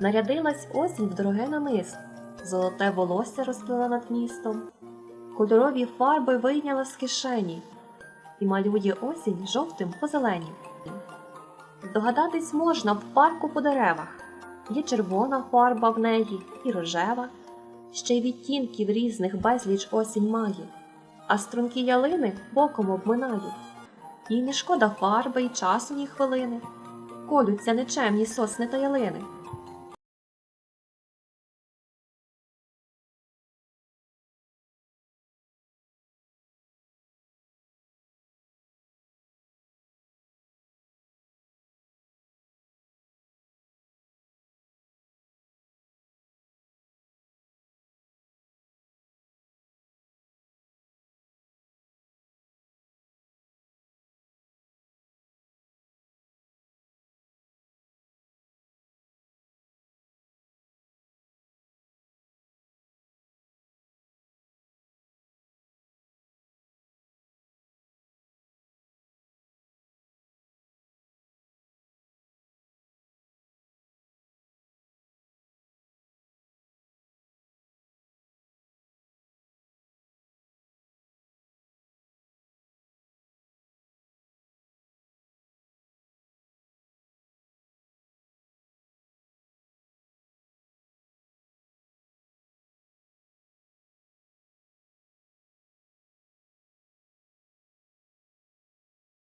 Нарядилась осінь в дороге намис, золоте волосся розплила над містом, кольорові фарби вийняла з кишені і малює осінь жовтим по зелені. Здогадатись можна в парку по деревах. Є червона фарба в неї і рожева, ще й відтінків різних безліч осінь має, а струнки ялини боком обминають. Їй не шкода фарби й часу ні хвилини, колються нечемні сосни та ялини.